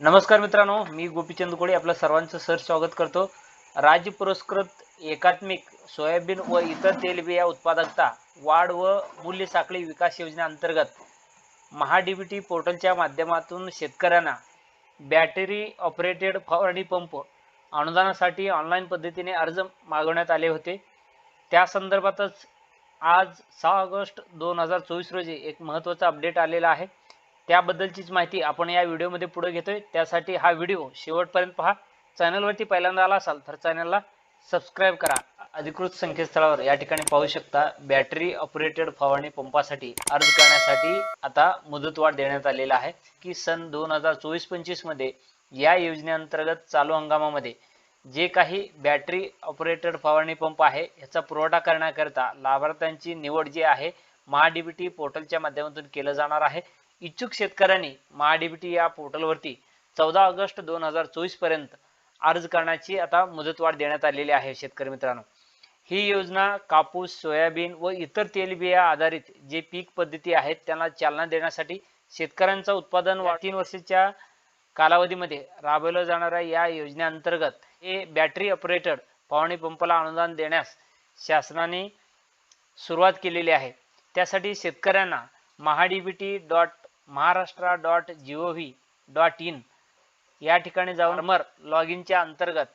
नमस्कार मित्रांनो मी गोपीचंद कोळे आपलं सर्वांचं सर स्वागत करतो. राज्य पुरस्कृत एकात्मिक सोयाबीन व इतर तेलबिया उत्पादकता वाढ व मूल्य साखळी विकास योजनेअंतर्गत महाडीबीटी पोर्टलच्या माध्यमातून शेतकऱ्यांना बॅटरी ऑपरेटेड फवारणी पंप अनुदानासाठी ऑनलाईन पद्धतीने अर्ज मागवण्यात आले होते. त्या संदर्भातच आज सहा ऑगस्ट दोन हजार चोवीस रोजी एक महत्त्वाचा अपडेट आलेला आहे. त्याबद्दलचीच माहिती आपण या व्हिडिओमध्ये पुढे घेतोय. त्यासाठी हा व्हिडिओ शेवटपर्यंत पहा. चॅनलवरती पहिल्यांदा आला असाल तर चॅनलला सबस्क्राईब करा. अधिकृत संकेतस्थळावर या ठिकाणी पाहू शकता बॅटरी ऑपरेटेड फवारणी पंपासाठी अर्ज करण्यासाठी आता मुदतवाढ देण्यात आलेला आहे की सन दोन हजार चोवीस पंचवीसमध्ये या योजनेअंतर्गत चालू हंगामामध्ये जे काही बॅटरी ऑपरेटेड फवारणी पंप आहे याचा पुरवठा करण्याकरिता लाभार्थ्यांची निवड जी आहे महाडीबीटी पोर्टलच्या माध्यमातून केलं जाणार आहे. इच्छुक शेतकऱ्यांनी महाडीबीटी या पोर्टलवरती चौदा ऑगस्ट दोन हजार चोवीसपर्यंत अर्ज करण्याची आता मुदतवाढ देण्यात आलेली आहे शेतकरी मित्रांनो. ही योजना कापूस सोयाबीन व इतर तेलबिया आधारित जे पीक पद्धती आहेत त्यांना चालना देण्यासाठी शेतकऱ्यांचं उत्पादन तीन वर्षाच्या कालावधीमध्ये राबवल्या जाणाऱ्या या योजनेअंतर्गत हे बॅटरी ऑपरेटेड फवारणी पंपाला अनुदान देण्यास शासनाने सुरुवात केलेली आहे. त्यासाठी शेतकऱ्यांना MahaDBT dot Maharashtra dot G O V dot in या ठिकाणी जाऊन मर लॉग इनच्या अंतर्गत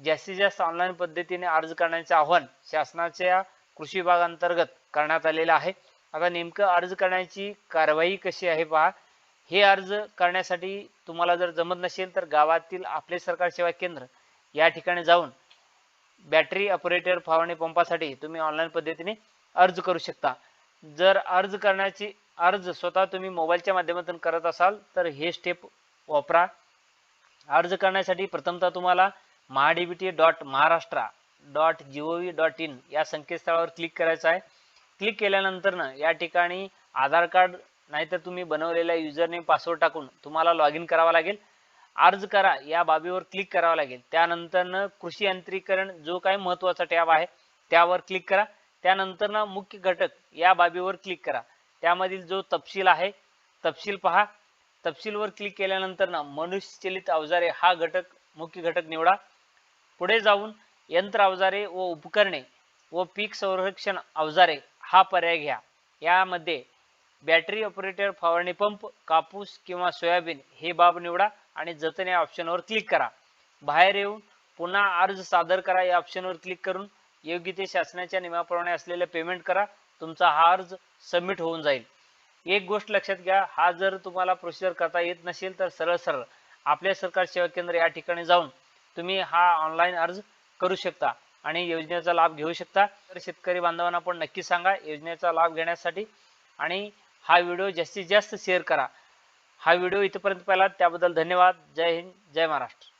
जास्तीत जास्त ऑनलाईन पद्धतीने अर्ज करण्याचे आव्हान शासनाच्या कृषी विभागांतर्गत करण्यात आलेलं आहे. आता नेमकं अर्ज करण्याची कारवाई कशी आहे पहा. हे अर्ज करण्यासाठी तुम्हाला जर जमत नसेल तर गावातील आपले सरकार सेवा केंद्र या ठिकाणी जाऊन बॅटरी ऑपरेटर फवारणी पंपासाठी तुम्ही ऑनलाईन पद्धतीने अर्ज करू शकता. जर अर्ज करण्याची अर्ज स्वतः तुम्ही मोबाईलच्या माध्यमातून करत असाल तर हे स्टेप वापरा. अर्ज करण्यासाठी प्रथमतः तुम्हाला MahaDBT dot Maharashtra dot G O V dot in या संकेतस्थळावर क्लिक करायचं आहे. क्लिक केल्यानंतर ना या ठिकाणी आधार कार्ड नाहीतर तुम्ही बनवलेल्या युजरनेम पासवर्ड टाकून तुम्हाला लॉग इन करावं लागेल. अर्ज करा या बाबीवर क्लिक करावा लागेल. त्यानंतर कृषी यांत्रिकरण जो काही महत्त्वाचा टॅब आहे त्यावर क्लिक करा. त्यानंतर ना मुख्य घटक या बाबीवर क्लिक करा. त्यामधील जो तपशील आहे तपशील पहा. तपशीलवर क्लिक केल्यानंतर ना मनुष्यचलित अवजारे हा घटक मुख्य घटक निवडा. पुढे जाऊन यंत्र अवजारे व उपकरणे व पीक संरक्षण अवजारे हा पर्याय घ्या. यामध्ये बॅटरी ऑपरेटर फवारणी पंप कापूस किंवा सोयाबीन हे बाब निवडा आणि जतन या ऑप्शनवर क्लिक करा. बाहेर येऊन पुन्हा अर्ज सादर करा या ऑप्शनवर क्लिक करून. योग्य ते शासनाच्या नियमाप्रमाणे असलेले पेमेंट करा. तुमचा हा अर्ज सबमिट होऊन जाईल. एक गोष्ट लक्षात घ्या हा जर तुम्हाला प्रोसिजर करता येत नसेल तर सरळ सरळ आपल्या सरकार सेवा केंद्र या ठिकाणी जाऊन तुम्ही हा ऑनलाईन अर्ज करू शकता आणि योजनेचा लाभ घेऊ शकता. तर शेतकरी बांधवांना पण नक्की सांगा योजनेचा लाभ घेण्यासाठी. आणि हा व्हिडिओ जास्तीत जास्त शेअर करा. हा व्हिडिओ इथपर्यंत पाहिला त्याबद्दल धन्यवाद. जय हिंद जय महाराष्ट्र.